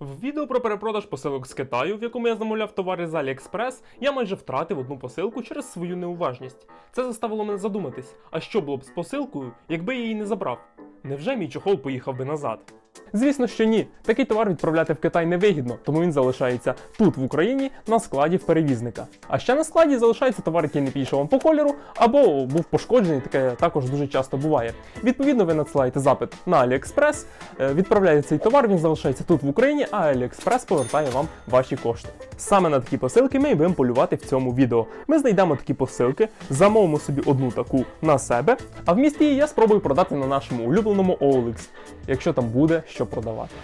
В відео про перепродаж посилок з Китаю, в якому я замовляв товари з AliExpress, я майже втратив одну посилку через свою неуважність. Це заставило мене задуматись, а що було б з посилкою, якби я її не забрав? Невже мій чохол поїхав би назад? Звісно, що ні. Такий товар відправляти в Китай невигідно, тому він залишається тут, в Україні, на складі в перевізника. А ще на складі залишається товар, який не підійшов вам по кольору, або був пошкоджений, таке також дуже часто буває. Відповідно, ви надсилаєте запит на AliExpress, е, відправляєте цей товар, він залишається тут в Україні, а AliExpress повертає вам ваші кошти. Саме на такі посилки ми і будемо полювати в цьому відео. Ми знайдемо такі посилки, замовимо собі одну таку на себе, а вмісті її я спробую продати на нашому улюбленому OLX, якщо там буде що продавати.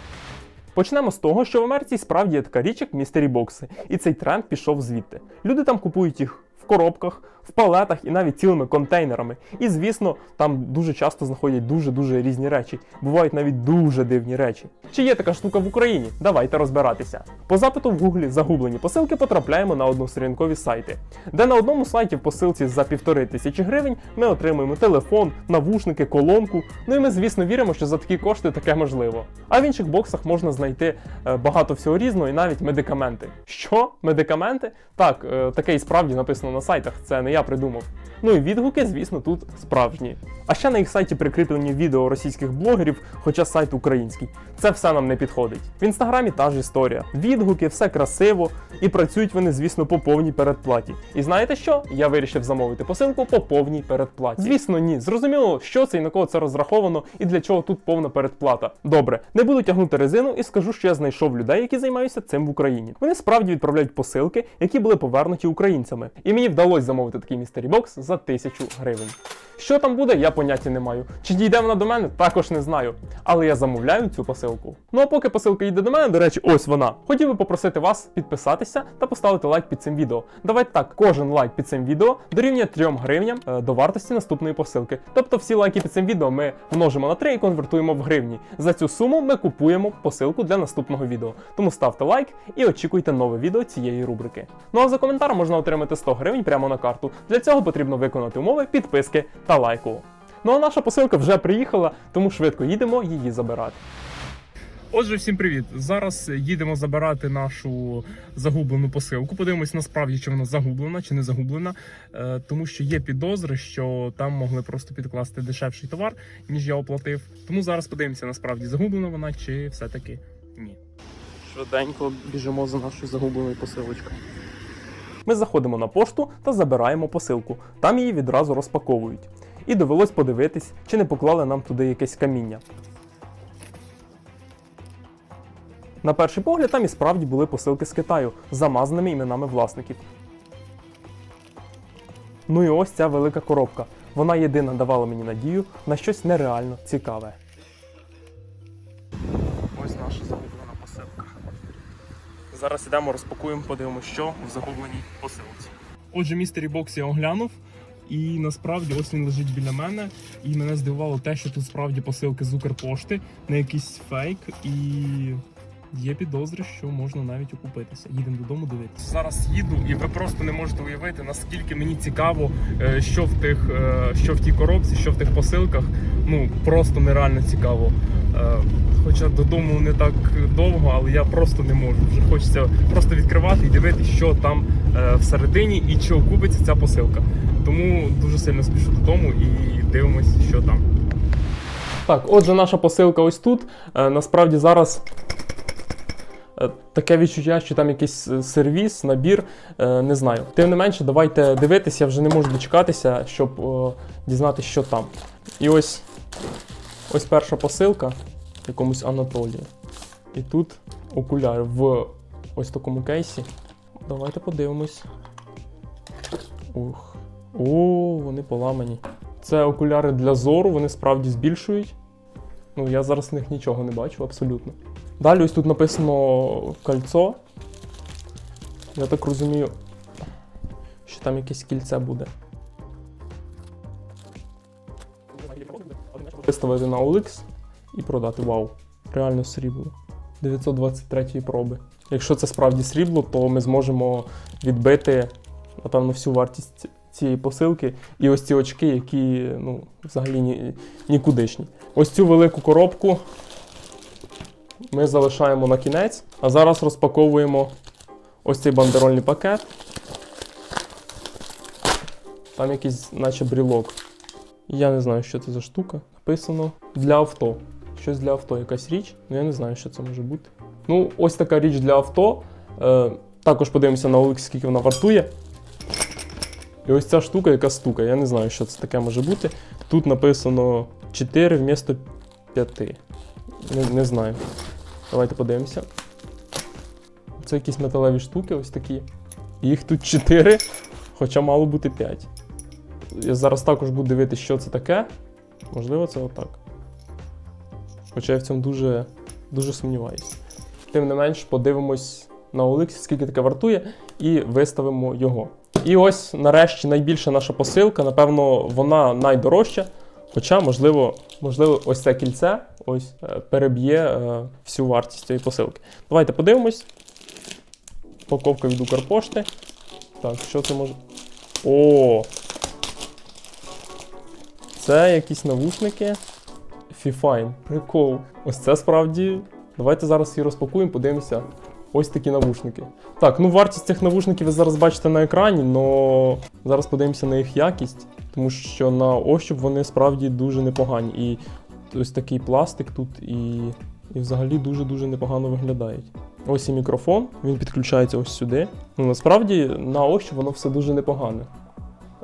Почнемо з того, що в Америці справді є така річ, як містері бокси, і цей тренд пішов звідти. Люди там купують їх коробках, в палетах і навіть цілими контейнерами. І звісно, там дуже часто знаходять дуже-дуже різні речі. Бувають навіть дуже дивні речі. Чи є така штука в Україні? Давайте розбиратися. По запиту в гуглі загублені посилки потрапляємо на односторінкові сайти, де на одному сайті в посилці за півтори тисячі гривень ми отримуємо телефон, навушники, колонку. Ну і ми, звісно, віримо, що за такі кошти таке можливо. А в інших боксах можна знайти е, багато всього різного і навіть медикаменти. Що? Медикаменти? Так, е, таке і справді написано на сайтах, це не я придумав. Ну і відгуки, звісно, тут справжні. А ще на їх сайті прикріплені відео російських блогерів, хоча сайт український. Це все нам не підходить. В інстаграмі та ж історія. Відгуки, все красиво, і працюють вони, звісно, по повній передплаті. І знаєте що? Я вирішив замовити посилку по повній передплаті. Звісно, ні. Зрозуміло, що це і на кого це розраховано, і для чого тут повна передплата. Добре, не буду тягнути резину і скажу, що я знайшов людей, які займаються цим в Україні. Вони справді відправляють посилки, які були повернуті українцями. І мені вдалося замовити такий містері бокс за тисячу гривень. Що там буде, я поняття не маю. Чи дійде вона до мене, також не знаю. Але я замовляю цю посилку. Ну а поки посилка йде до мене, до речі, ось вона. Хотів би попросити вас підписатися та поставити лайк під цим відео. Давайте так, кожен лайк під цим відео дорівнює 3 гривням е, до вартості наступної посилки. Тобто всі лайки під цим відео ми множимо на 3 і конвертуємо в гривні. За цю суму ми купуємо посилку для наступного відео. Тому ставте лайк і очікуйте нове відео цієї рубрики. Ну а за коментар можна отримати 100 гривень прямо на карту. Для цього потрібно виконати умови підписки та лайку. Ну а наша посилка вже приїхала, тому швидко їдемо її забирати. Отже, всім привіт! Зараз їдемо забирати нашу загублену посилку. Подивимось насправді, чи вона загублена чи не загублена, Е, тому що є підозри, що там могли просто підкласти дешевший товар, ніж я оплатив. Тому зараз подивимося, насправді загублена вона чи все-таки ні. Швиденько біжимо за нашою загубленою посилочкою. Ми заходимо на пошту та забираємо посилку. Там її відразу розпаковують. І довелось подивитись, чи не поклали нам туди якесь каміння. На перший погляд там і справді були посилки з Китаю з замазаними іменами власників. Ну і ось ця велика коробка. Вона єдина давала мені надію на щось нереально цікаве. Зараз ідемо, розпакуємо, подивимося, що в загубленій посилці. Отже, містері бокс я оглянув, і насправді ось він лежить біля мене. І мене здивувало те, що тут справді посилки з Укрпошти, не якийсь фейк, і є підозри, що можна навіть окупитися. Їдемо додому дивитися. Зараз їду, і ви просто не можете уявити, наскільки мені цікаво, е, що в тих, е, що в тій коробці, що в тих посилках. Ну просто нереально цікаво. Е, Хоча додому не так довго, але я просто не можу. Вже хочеться просто відкривати і дивитися, що там всередині і чи окупиться ця посилка. Тому дуже сильно спішу додому і дивимось, що там. Так, отже, наша посилка ось тут. Насправді зараз. Е, Таке відчуття, що там якийсь е, сервіс, набір, е, не знаю. Тим не менше, давайте дивитися, я вже не можу дочекатися, щоб дізнатися, що там. І ось ось перша посилка якомусь Анатолії. І тут окуляри в ось такому кейсі. Давайте подивимось. Ух. О, вони поламані. Це окуляри для зору, вони справді збільшують. Ну, я зараз в них нічого не бачу, абсолютно. Далі ось тут написано кольцо. Я так розумію, що там якесь кільце буде. Виставити на OLX і продати. Вау. Реально срібло. 923 проби. Якщо це справді срібло, то ми зможемо відбити, напевно, всю вартість цієї посилки. І ось ці очки, які ну, взагалі ні, нікудишні. Ось цю велику коробку ми залишаємо на кінець. А зараз розпаковуємо ось цей бандерольний пакет. Там якийсь, наче брілок. Я не знаю, що це за штука. Написано для авто. Щось для авто, якась річ. Ну я не знаю, що це може бути. Ну, ось така річ для авто. Е, також подивимося на OLX, скільки вона вартує. І ось ця штука, яка стука. Я не знаю, що це таке може бути. Тут написано 4 вмісто 5. Не, не знаю. Давайте подивимося. Це якісь металеві штуки, ось такі. Їх тут 4, хоча мало бути 5. Я зараз також буду дивитися, що це таке. Можливо, це отак. Хоча я в цьому дуже, дуже сумніваюся. Тим не менш, подивимось на OLX, скільки таке вартує, і виставимо його. І ось нарешті найбільша наша посилка. Напевно, вона найдорожча. Хоча, можливо, можливо, ось це кільце ось, е, переб'є е, всю вартість цієї посилки. Давайте подивимось. Упаковка від Укрпошти. Так, що це може. О! Це якісь навушники. Fifine. Прикол. Ось це справді. Давайте зараз її розпакуємо, подивимося. Ось такі навушники. Так, ну вартість цих навушників ви зараз бачите на екрані, але зараз подивимося на їх якість, тому що на ощуп вони справді дуже непогані. І ось такий пластик тут і, і взагалі дуже-дуже непогано виглядають. Ось і мікрофон, він підключається ось сюди. Ну насправді на ощуп воно все дуже непогане.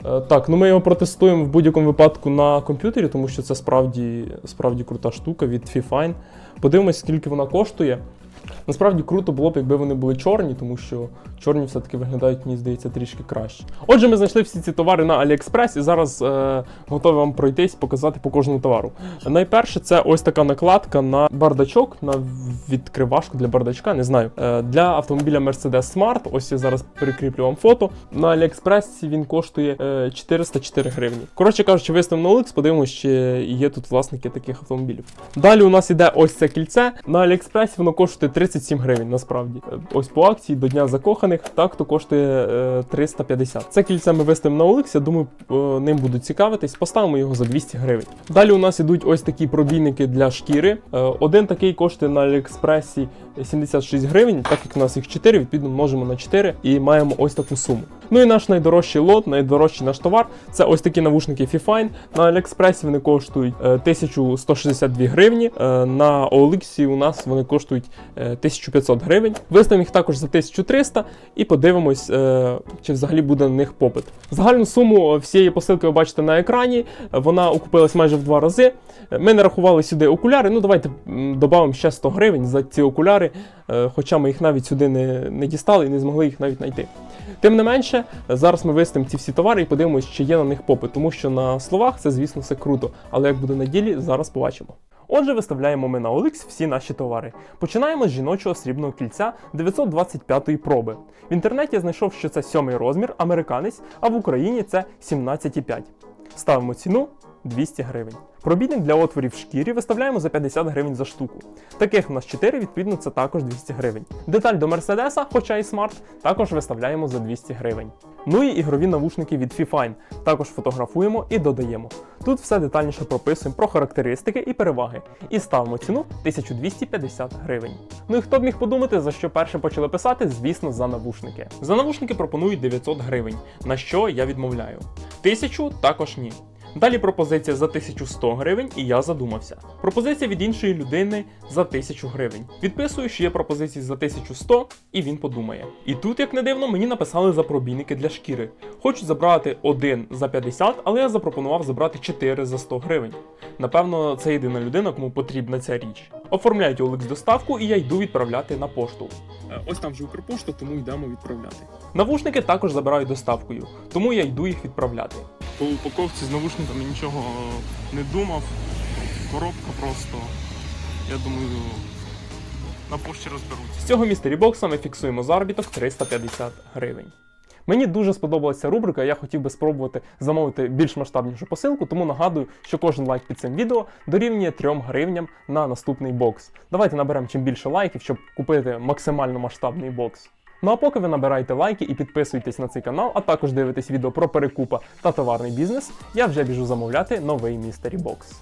Е, Так, ну ми його протестуємо в будь-якому випадку на комп'ютері, тому що це справді, справді крута штука від Fifine. Подивимось, скільки вона коштує. Насправді круто було б, якби вони були чорні, тому що чорні все-таки виглядають, мені здається, трішки краще. Отже, ми знайшли всі ці товари на AliExpress і зараз е, готові вам пройтись, показати по кожному товару. Найперше, це ось така накладка на бардачок, на відкривашку для бардачка, не знаю. Е, для автомобіля Mercedes Smart. Ось я зараз прикріплю вам фото. На AliExpress він коштує е, 404 гривні. Коротше кажучи, виставимо на OLX, подивимося, чи є тут власники таких автомобілів. Далі у нас іде ось це кільце. На AliExpress воно коштує 37 гривень, насправді. Е, Ось по акції до Дня закоханих, так то коштує е, 350. Це кільце ми виставимо на я думаю, е, ним будуть цікавитись. Поставимо його за 200 гривень. Далі у нас ідуть ось такі пробійники для шкіри. Е, один такий коштує на AliExpress 76 гривень, так як у нас їх 4, відповідно множимо на 4 і маємо ось таку суму. Ну і наш найдорожчий лот, найдорожчий наш товар це ось такі навушники Fifine. На AliExpress вони коштують е, 1162 гривні. е, На OLX у нас вони коштують е, 1500 гривень. Виставимо їх також за 1300 і подивимось, е, чи взагалі буде на них попит. Загальну суму всієї посилки ви бачите на екрані. Вона окупилась майже в два рази. Е, Ми не рахували сюди окуляри. Ну давайте додамо ще 100 гривень за ці окуляри, е, хоча ми їх навіть сюди не, не дістали і не змогли їх навіть знайти. Тим не менше, зараз ми виставимо ці всі товари і подивимося, чи є на них попит, тому що на словах це, звісно, все круто. Але як буде на ділі, зараз побачимо. Отже, виставляємо ми на OLX всі наші товари. Починаємо з жіночого срібного кільця 925-ї проби. В інтернеті я знайшов, що це сьомий розмір, американець, а в Україні це 17,5. Ставимо ціну 200 гривень. Пробійник для отворів в шкірі виставляємо за 50 гривень за штуку. Таких у нас 4, відповідно, це також 200 гривень. Деталь до Мерседеса, хоча і смарт, також виставляємо за 200 гривень. Ну і ігрові навушники від Fifine. Також фотографуємо і додаємо. Тут все детальніше прописуємо про характеристики і переваги. І ставимо ціну 1250 гривень. Ну і хто б міг подумати, за що перше почали писати, звісно, за навушники. За навушники пропонують 900 гривень, на що я відмовляю. Тисячу також ні. Далі пропозиція за 1100 гривень, і я задумався. Пропозиція від іншої людини за 1000 гривень. Відписую, що є пропозиції за 1100, і він подумає. І тут, як не дивно, мені написали за пробійники для шкіри. Хочуть забрати один за 50, але я запропонував забрати 4 за 100 гривень. Напевно, це єдина людина, кому потрібна ця річ. Оформляють OLX доставку, і я йду відправляти на пошту. Ось там вже Укрпошта, тому йдемо відправляти. Навушники також забирають доставкою, тому я йду їх відправляти. По упаковці з навушниками нічого не думав. Коробка просто. Я думаю, на пошті розберуться. З цього містері бокса ми фіксуємо заробіток 350 гривень. Мені дуже сподобалася рубрика, я хотів би спробувати замовити більш масштабнішу посилку, тому нагадую, що кожен лайк під цим відео дорівнює 3 гривням на наступний бокс. Давайте наберемо чим більше лайків, щоб купити максимально масштабний бокс. Ну а поки ви набираєте лайки і підписуєтесь на цей канал, а також дивитесь відео про перекупа та товарний бізнес, я вже біжу замовляти новий містері бокс.